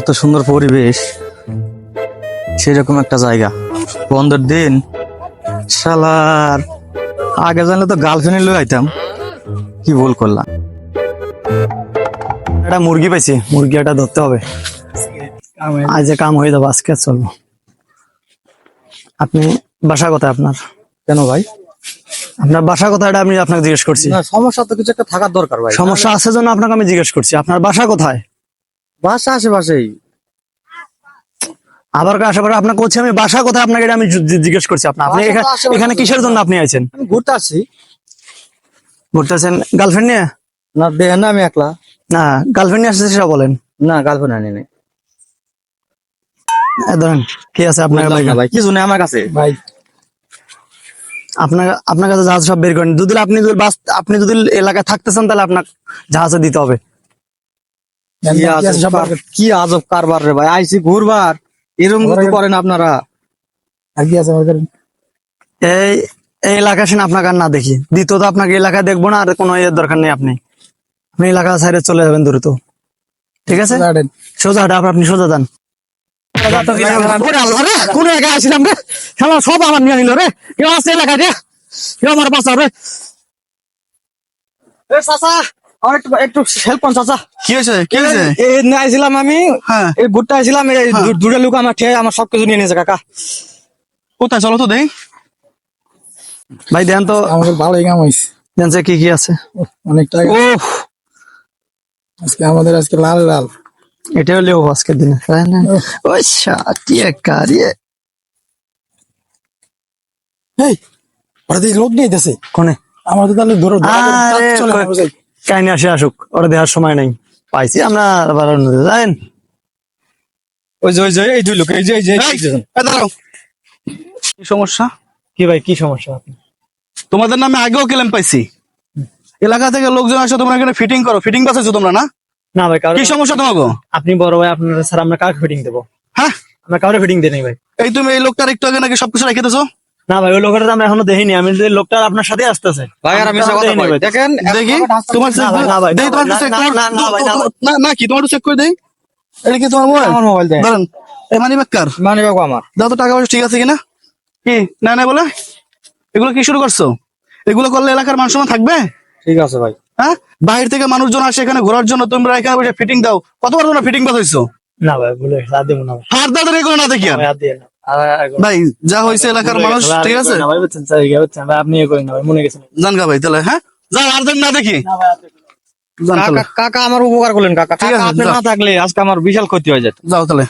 এত সুন্দর পরিবেশ সেরকম একটা জায়গা। বন্ধের দিন শালার। আগে জানলে তো গার্লফ্রেন্ড লয়ে আইতাম কি ভুল করলাম। একটা মুরগি পাইছি মুরগি একটা ধরতে হবে। আজ যে কাম হয়ে যাব আজকে চলবো। আপনি বাসা কোথায় আপনার? কেন ভাই? আপনার বাসা কোথায় এটা আমি আপনাকে জিজ্ঞেস করছি। সমস্যা তো কিছু একটা থাকার দরকার ভাই। সমস্যা আছে জন্য আপনাকে আমি জিজ্ঞেস করছি। আপনার বাসা কোথায়? বাসা আশেপাশেই। আবার আশেপাশে আপনাকে করছি আমি বাসা কোথায় আপনাকে এটা আমি জিজ্ঞেস করছি আপনার? আপনি এখানে- কিসের জন্য আপনি আইছেন? আমি ঘুরতে আসছি। ঘুরতেছেন? গার্লফ্রেন্ড নিয়ে? না দেখেন না আমি একলা। না গার্লফ্রেন্ড নিয়ে আসছে সেটা বলেন না গার্লফ্রেন্ড আনি নাই। ধরেন কি আছে আপনার ভাই কিছু নেই আমার কাছে। ভাই। আপনার আপনার কাছে জাহাজ সব বের করেন। যদি আপনি যদি বাস আপনি যদি এলাকায় থাকতে চান তাহলে আপনার জাহাজে দিতে হবে। কি আজব কার- কি আজব কারবার রে ভাই? আইসি ঘুরবার। এরকম যদি করেন আপনারা। এই এই এলাকা শুনে আপনাকে না দেখি। দ্বিতীয়ত আপনাকে এলাকায় দেখব না আর কোনো ইয়ের দরকার নেই আপনি। আপনি এলাকা সাইডে চলে যাবেন দ্রুত। ঠিক আছে? সোজা হাঁটা আপনি সোজা যান। কোন এলাকায় আসছিলাম রে? সব আমার নিয়ে নিল রে। কেউ আছে এলাকায়? রে কেউ আমার বাঁচা রে। এ চাচা! আমার একটু একটু হেল্প করুন চাচা। কি হয়েছে? কি হয়েছে? এই আইছিলাম আমি। হ্যাঁ। এই ঘুরতে আইছিলাম এই দুটো লোক আমার খেয়ে আমার সবকিছু নিয়ে নিয়েছে কাকা। কোথায়? চলো তো দেই। ভাই দেন তো। আমাদের ভালোই কাম হয়েছে দেন কি কি আছে। অনেক টাকা। আজকে আমাদের আজকে লাল এটা আজকের দিনে তাই না? ওই সাটিয়ে কারিয়ে এই ওরা লোক নিয়ে কোনে? আমাদের তাহলে ধরো চলে। কাহিনী আসে আসুক ওরা দেওয়ার সময় নাই। পাইছি আমরা আবার জানেন ওই যে ওই যে এই দুই লোক এই যে এই যে কি সমস্যা? কি ভাই কি সমস্যা আপনার? তোমাদের নামে আগেও ক্লেম পাইছি। এলাকা থেকে লোকজন আসে তোমরা এখানে ফিটিং করো। ফিটিং বাসাইছো তোমরা না? না ভাই কারণ কি সমস্যা তোমাকে আপনি বড় ভাই আপনার স্যার আমরা কাকে ফিটিং দেবো। হ্যাঁ? আমরা কাউরে ফিটিং দিই নাই ভাই। এই তুমি এই লোকটার একটু আগে নাকি সবকিছু রেখে দিছো? না ভাই ওই লোকটা তো আমরা এখনও দেখিনি। আমি যে লোকটা আপনার সাথে আসতেছে ভাই আর আমি আমরা কথা কই দেখেন দেখি তোমার না ভাই, তোমার চেক না, না, না ভাই, না না না কি তোমার চেক করে দেই? এটা কি তোমার মোবাইল? আমার মোবাইল দেন ধরেন এই মানি কার মানে আমার। দাও তো টাকা পয়সা ঠিক আছে কিনা? কি? না না বলে এগুলো কি শুরু করছ? এগুলো করলে এলাকার মানুষ থাকবে? ঠিক আছে ভাই। হ্যাঁ? বাইরে থেকে মানুষজন আসে এখানে ঘোরার জন্য তোমরা এখানে বসে ফিটিং দাও। কতবার তোমরা ফিটিং বাসাইছো না ভাই বলে আর দেবো না দাদা এগুলো না দেখি আর। দিয়ে না। ভাই যা হয়েছে এলাকার মানুষ ঠিক আছে? না ভাই বুঝছেন স্যার ইয়ে আপনি মনে গেছেন জানগা ভাই তাহলে হ্যাঁ? যা আর না দেখি। কাকা আমার উপকার করলেন কাকা। ঠিক কাকা আছে, আপনি না থাকলে আজকে আমার বিশাল ক্ষতি হয়ে যায় যাও তাহলে।